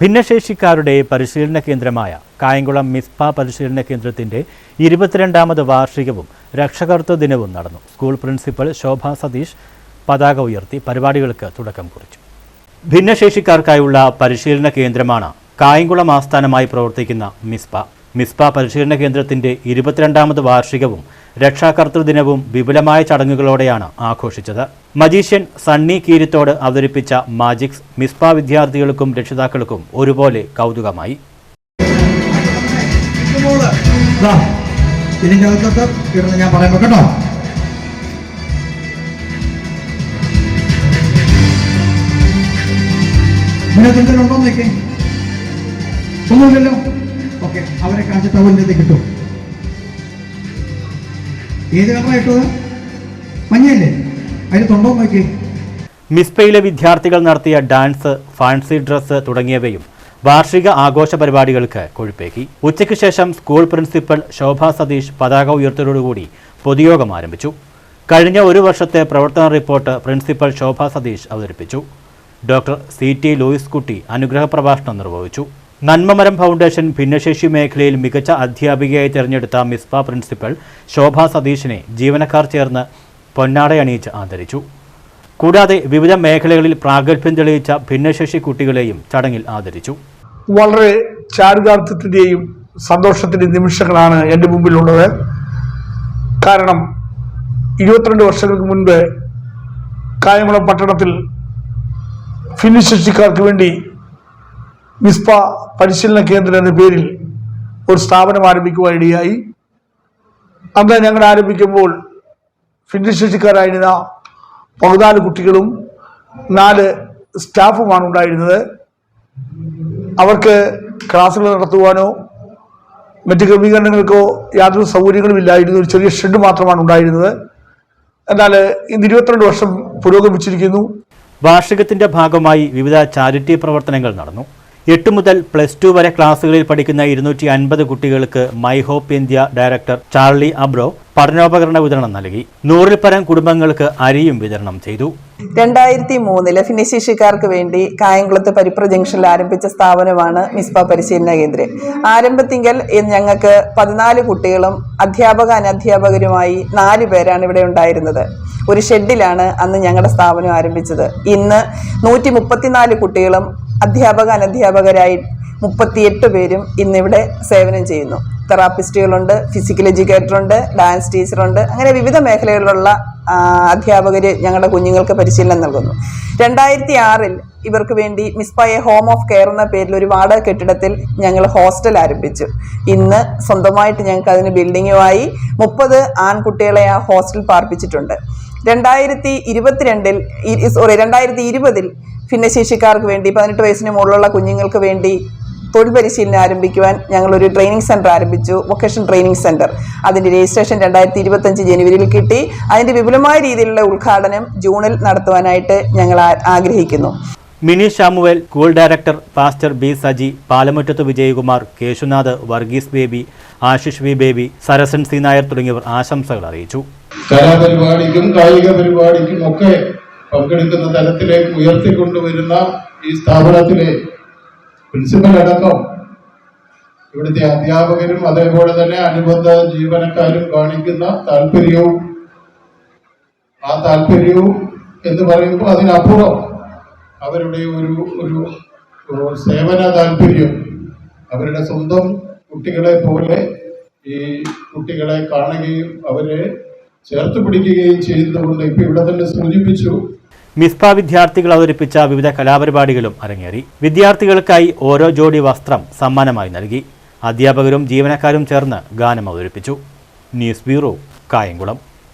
ഭിന്നശേഷിക്കാരുടെ പരിശീലന കേന്ദ്രമായ കായംകുളം മിസ്പ പരിശീലന കേന്ദ്രത്തിന്റെ ഇരുപത്തിരണ്ടാമത് വാർഷികവും രക്ഷകർത്തൃ ദിനവും നടന്നു. സ്കൂൾ പ്രിൻസിപ്പൽ ശോഭ സതീഷ് പതാക ഉയർത്തി പരിപാടികൾക്ക് തുടക്കം കുറിച്ചു. ഭിന്നശേഷിക്കാർക്കായുള്ള പരിശീലന കേന്ദ്രമാണ് കായംകുളം ആസ്ഥാനമായി പ്രവർത്തിക്കുന്ന മിസ്പ. മിസ്പ പരിശീലന കേന്ദ്രത്തിന്റെ ഇരുപത്തിരണ്ടാമത് വാർഷികവും രക്ഷാകർതൃ ദിനവും വിപുലമായ ചടങ്ങുകളോടെയാണ് ആഘോഷിച്ചത്. മജീഷ്യൻ സണ്ണി കീരിത്തോട് അവതരിപ്പിച്ച മാജിക്സ് മിസ്പ വിദ്യാർത്ഥികൾക്കും രക്ഷിതാക്കൾക്കും ഒരുപോലെ കൗതുകമായി. ഞാൻ ഉണ്ടോ ഒന്നുമില്ലല്ലോ. ഓക്കെ അവരെ അവരിത് കിട്ടും ഏത് കളറാ ഇട്ടത്? മഞ്ഞയല്ലേ? അതിന് തൊണ്ടോ നോക്കി മിസ്പയിലെ വിദ്യാർത്ഥികൾ നടത്തിയ ഡാൻസ് ഫാൻസി ഡ്രസ്സ് തുടങ്ങിയവയും വാർഷിക ആഘോഷ പരിപാടികൾക്ക് കൊഴുപ്പേക്കി ഉച്ചയ്ക്ക് ശേഷം സ്കൂൾ പ്രിൻസിപ്പൽ ശോഭ സതീഷ് പതാക ഉയർത്തലോടുകൂടി പൊതുയോഗം ആരംഭിച്ചു. കഴിഞ്ഞ ഒരു വർഷത്തെ പ്രവർത്തന റിപ്പോർട്ട് പ്രിൻസിപ്പൽ ശോഭ സതീഷ് അവതരിപ്പിച്ചു. ഡോക്ടർ സി ടി ലൂയിസ് കുട്ടി അനുഗ്രഹ പ്രഭാഷണം നിർവഹിച്ചു. നന്മമരം ഫൗണ്ടേഷൻ ഭിന്നശേഷി മേഖലയിൽ മികച്ച അധ്യാപികയായി തിരഞ്ഞെടുത്ത മിസ്ബ പ്രിൻസിപ്പൽ ശോഭ സതീഷിനെ ജീവനക്കാർ ചേർന്ന് പൊന്നാടയണിയിച്ച് ആദരിച്ചു. കൂടാതെ വിവിധ മേഖലകളിൽ പ്രാഗൽഭ്യം തെളിയിച്ച ഭിന്നശേഷി കുട്ടികളെയും ചടങ്ങിൽ ആദരിച്ചു. വളരെ ചാരിതാർത്ഥ്യത്തിന്റെയും സന്തോഷത്തിന്റെയും നിമിഷങ്ങളാണ് എന്റെ മുമ്പിലുള്ളത്. കാരണം ഇരുപത്തിരണ്ട് വർഷങ്ങൾക്ക് മുൻപ് കായംകുളം പട്ടണത്തിൽ ഭിന്നശേഷിക്കാർക്ക് വേണ്ടി മിസ്പ പരിശീലന കേന്ദ്രം എന്ന പേരിൽ ഒരു സ്ഥാപനം ആരംഭിക്കുവാൻ ഇടയായി. അന്ന് ഞങ്ങൾ ആരംഭിക്കുമ്പോൾ ഭിന്നശേഷിക്കാരായിരുന്ന പതിനാല് കുട്ടികളും നാല് സ്റ്റാഫുമാണ് ഉണ്ടായിരുന്നത്. അവർക്ക് ക്ലാസ്സുകൾ നടത്തുവാനോ മറ്റ് ക്രമീകരണങ്ങൾക്കോ യാതൊരു സൗകര്യങ്ങളും ഇല്ലായിരുന്നു. ഒരു ചെറിയ ഷെഡ് മാത്രമാണ് ഉണ്ടായിരുന്നത്. എന്നാൽ ഇന്ന് ഇരുപത്തിരണ്ട് വർഷം പുരോഗമിച്ചിരിക്കുന്നു. വാർഷികത്തിന്റെ ഭാഗമായി വിവിധ ചാരിറ്റി പ്രവർത്തനങ്ങൾ നടന്നു. എട്ട് മുതൽ പ്ലസ് ടു വരെ ക്ലാസ്സുകളിൽ പഠിക്കുന്ന ഇരുന്നൂറ്റി അൻപത് കുട്ടികൾക്ക് my hope India director Charlie അബ്രോ പഠനോപകരണ വിതരണം നൽകി. നൂറിൽ പരം കുടുംബങ്ങൾക്ക് അരിയും വിതരണം ചെയ്തു. രണ്ടായിരത്തി മൂന്നിൽ ഭിന്നശേഷിക്കാർക്ക് വേണ്ടി കായംകുളത്ത് പരിപ്ര ജംഗ്ഷനിൽ ആരംഭിച്ച സ്ഥാപനമാണ് മിസ്ബ പരിശീലന കേന്ദ്രം. ആരംഭത്തിങ്കൽ ഞങ്ങൾക്ക് പതിനാല് കുട്ടികളും അധ്യാപക അനധ്യാപകരുമായി നാല് പേരാണ് ഇവിടെ ഉണ്ടായിരുന്നത്. ഒരു ഷെഡിലാണ് അന്ന് ഞങ്ങളുടെ സ്ഥാപനം ആരംഭിച്ചത്. ഇന്ന് നൂറ്റി കുട്ടികളും അധ്യാപക അനധ്യാപകരായി മുപ്പത്തിയെട്ട് പേരും ഇന്നിവിടെ സേവനം ചെയ്യുന്നു. തെറാപ്പിസ്റ്റുകളുണ്ട് ഫിസിക്കൽ എഡ്യൂക്കേറ്ററുണ്ട് ഡാൻസ് ടീച്ചറുണ്ട് അങ്ങനെ വിവിധ മേഖലകളിലുള്ള അധ്യാപകർ ഞങ്ങളുടെ കുഞ്ഞുങ്ങൾക്ക് പരിശീലനം നൽകുന്നു. രണ്ടായിരത്തി ആറിൽ ഇവർക്ക് വേണ്ടി മിസ്പായ ഹോം ഓഫ് കെയർ എന്ന പേരിൽ ഒരു വാടക കെട്ടിടത്തിൽ ഞങ്ങൾ ഹോസ്റ്റൽ ആരംഭിച്ചു. ഇന്ന് സ്വന്തമായിട്ട് ഞങ്ങൾക്ക് അതിന് ബിൽഡിങ്ങുമായി മുപ്പത് ആൺകുട്ടികളെ ആ ഹോസ്റ്റൽ പാർപ്പിച്ചിട്ടുണ്ട്. രണ്ടായിരത്തി ഇരുപത്തിരണ്ടിൽ സോറി രണ്ടായിരത്തി ഇരുപതിൽ ഭിന്നശേഷിക്കാർക്ക് വേണ്ടി പതിനെട്ട് വയസ്സിന് മുകളിലുള്ള കുഞ്ഞുങ്ങൾക്ക് വേണ്ടി തൊഴിൽ പരിശീലനം ആരംഭിക്കുവാൻ ഞങ്ങളൊരു ട്രെയിനിങ് സെന്റർ ആരംഭിച്ചു വൊക്കേഷൻ ട്രെയിനിങ് സെന്റർ അതിന്റെ രജിസ്ട്രേഷൻ രണ്ടായിരത്തി ഇരുപത്തഞ്ച് ജനുവരിയിൽ കിട്ടി. അതിന്റെ വിപുലമായ രീതിയിലുള്ള ഉദ്ഘാടനം ജൂണിൽ നടത്തുവാനായിട്ട് ഞങ്ങൾ ആഗ്രഹിക്കുന്നു. Mini Samuel school director pastor B Saji Palamuttath Vijayakumar Keshunath Varghese Baby Ashish V Baby Sarasan C Nair തുടങ്ങിയവർ ആശംസകൾ അറിയിച്ചു. കലാപരിപാടിക്കും കായിക പരിപാടിക്കും ഒക്കെ പങ്കെടുക്കുന്ന തലത്തിലേക്ക് ഉയർത്തിക്കൊണ്ടുവരുന്ന ഈ സ്ഥാപനത്തിലെ പ്രിൻസിപ്പൽ അടക്കം ഇവിടുത്തെ അധ്യാപകരും അതേപോലെ തന്നെ അനുബന്ധ ജീവനക്കാരും കാണിക്കുന്ന താല്പര്യവും ആ താല്പര്യവും എന്ന് പറയുമ്പോൾ അതിനപ്പുറം അവരുടെ ഒരു ഒരു സേവന താല്പര്യം അവരുടെ സ്വന്തം കുട്ടികളെ പോലെ ഈ കുട്ടികളെ കാണുകയും അവരെ ചേർത്ത് പിടിക്കുകയും ചെയ്യുന്നതുകൊണ്ട് ഇപ്പൊ ഇവിടെ തന്നെ സൂചിപ്പിച്ചു. മിസ്ഫ വിദ്യാർത്ഥികൾ അവതരിപ്പിച്ച വിവിധ കലാപരിപാടികളും അരങ്ങേറി. വിദ്യാർത്ഥികൾക്കായി ഓരോ ജോഡി വസ്ത്രം സമ്മാനമായി നൽകി. അധ്യാപകരും ജീവനക്കാരും ചേർന്ന് ഗാനം അവതരിപ്പിച്ചു. News bureau Kayamkulam.